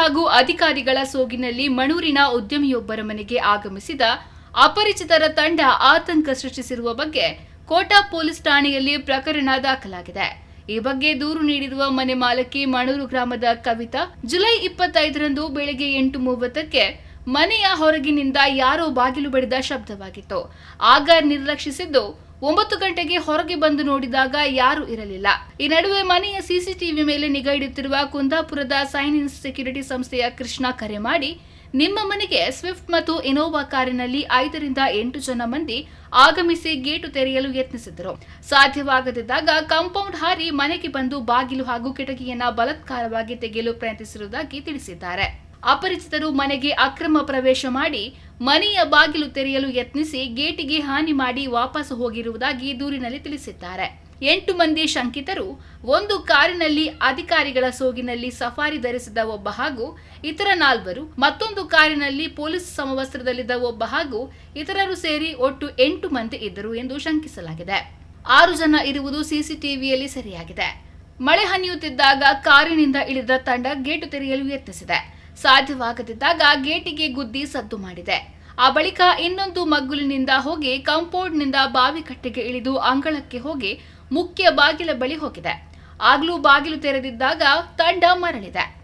ಹಾಗೂ ಅಧಿಕಾರಿಗಳ ಸೋಗಿನಲ್ಲಿ ಮಣೂರಿನ ಉದ್ಯಮಿಯೊಬ್ಬರ ಮನೆಗೆ ಆಗಮಿಸಿದ ಅಪರಿಚಿತರ ತಂಡ ಆತಂಕ ಸೃಷ್ಟಿಸಿರುವ ಬಗ್ಗೆ ಕೋಟಾ ಪೊಲೀಸ್ ಠಾಣೆಯಲ್ಲಿ ಪ್ರಕರಣ ದಾಖಲಾಗಿದೆ. ಈ ಬಗ್ಗೆ ದೂರು ನೀಡಿರುವ ಮನೆ ಮಾಲಕಿ ಮಣೂರು ಗ್ರಾಮದ ಕವಿತಾ ಜುಲೈ ಇಪ್ಪತ್ತೈದರಂದು ಬೆಳಗ್ಗೆ ಎಂಟು ಮೂವತ್ತಕ್ಕೆ ಮನೆಯ ಹೊರಗಿನಿಂದ ಯಾರೋ ಬಾಗಿಲು ಬಡಿದ ಶಬ್ದವಾಗಿತ್ತು. ಆಗ ನಿರ್ಲಕ್ಷಿಸಿದ್ದು ಒಂಬತ್ತು ಗಂಟೆಗೆ ಹೊರಗೆ ಬಂದು ನೋಡಿದಾಗ ಯಾರೂ ಇರಲಿಲ್ಲ. ಈ ನಡುವೆ ಮನೆಯ ಸಿಸಿಟಿವಿ ಮೇಲೆ ನಿಗಾ ಇಡುತ್ತಿರುವ ಕುಂದಾಪುರದ ಸೈನ್ ಇನ್ ಸೆಕ್ಯೂರಿಟಿ ಸಂಸ್ಥೆಯ ಕೃಷ್ಣ ಕರೆ ಮಾಡಿ, ನಿಮ್ಮ ಮನೆಗೆ ಸ್ವಿಫ್ಟ್ ಮತ್ತು ಇನೋವಾ ಕಾರಿನಲ್ಲಿ ಐದರಿಂದ ಎಂಟು ಜನ ಮಂದಿ ಆಗಮಿಸಿ ಗೇಟು ತೆರೆಯಲು ಯತ್ನಿಸಿದರು. ಸಾಧ್ಯವಾಗದಿದ್ದಾಗ ಕಾಂಪೌಂಡ್ ಹಾರಿ ಮನೆಗೆ ಬಂದು ಬಾಗಿಲು ಹಾಗೂ ಕಿಟಕಿಯನ್ನ ಬಲತ್ಕಾರವಾಗಿ ತೆಗೆಯಲು ಪ್ರಯತ್ನಿಸಿರುವುದಾಗಿ ತಿಳಿಸಿದ್ದಾರೆ. ಅಪರಿಚಿತರು ಮನೆಗೆ ಅಕ್ರಮ ಪ್ರವೇಶ ಮಾಡಿ ಮನೆಯ ಬಾಗಿಲು ತೆರೆಯಲು ಯತ್ನಿಸಿ ಗೇಟಿಗೆ ಹಾನಿ ಮಾಡಿ ವಾಪಸ್ ಹೋಗಿರುವುದಾಗಿ ದೂರಿನಲ್ಲಿ ತಿಳಿಸಿದ್ದಾರೆ. ಎಂಟು ಮಂದಿ ಶಂಕಿತರು, ಒಂದು ಕಾರಿನಲ್ಲಿ ಅಧಿಕಾರಿಗಳ ಸೋಗಿನಲ್ಲಿ ಸಫಾರಿ ಧರಿಸಿದ ಒಬ್ಬ ಹಾಗೂ ಇತರ ನಾಲ್ವರು, ಮತ್ತೊಂದು ಕಾರಿನಲ್ಲಿ ಪೊಲೀಸ್ ಸಮವಸ್ತ್ರದಲ್ಲಿದ್ದ ಒಬ್ಬ ಹಾಗೂ ಇತರರು ಸೇರಿ ಒಟ್ಟು ಎಂಟು ಮಂದಿ ಇದ್ದರು ಎಂದು ಶಂಕಿಸಲಾಗಿದೆ. ಆರು ಜನ ಇರುವುದು ಸಿಸಿಟಿವಿಯಲ್ಲಿ ಸೆರೆಯಾಗಿದೆ. ಮಳೆ ಹನಿಯುತ್ತಿದ್ದಾಗ ಕಾರಿನಿಂದ ಇಳಿದ ತಂಡ ಗೇಟು ತೆರೆಯಲು ಯತ್ನಿಸಿದೆ. ಸಾಧ್ಯವಾಗದಿದ್ದಾಗ ಗೇಟಿಗೆ ಗುದ್ದಿ ಸದ್ದು ಮಾಡಿದೆ. ಆ ಬಳಿಕ ಇನ್ನೊಂದು ಮಗ್ಗುಲಿನಿಂದ ಹೋಗಿ ಕಾಂಪೌಂಡ್ನಿಂದ ಬಾವಿ ಕಟ್ಟೆಗೆ ಇಳಿದು ಅಂಗಳಕ್ಕೆ ಹೋಗಿ ಮುಖ್ಯ ಬಾಗಿಲ ಬಳಿ ಹೋಗಿದೆ. ಆಗ್ಲೂ ಬಾಗಿಲು ತೆರೆದಿದ್ದಾಗ ತಂಡ ಮರಳಿದೆ.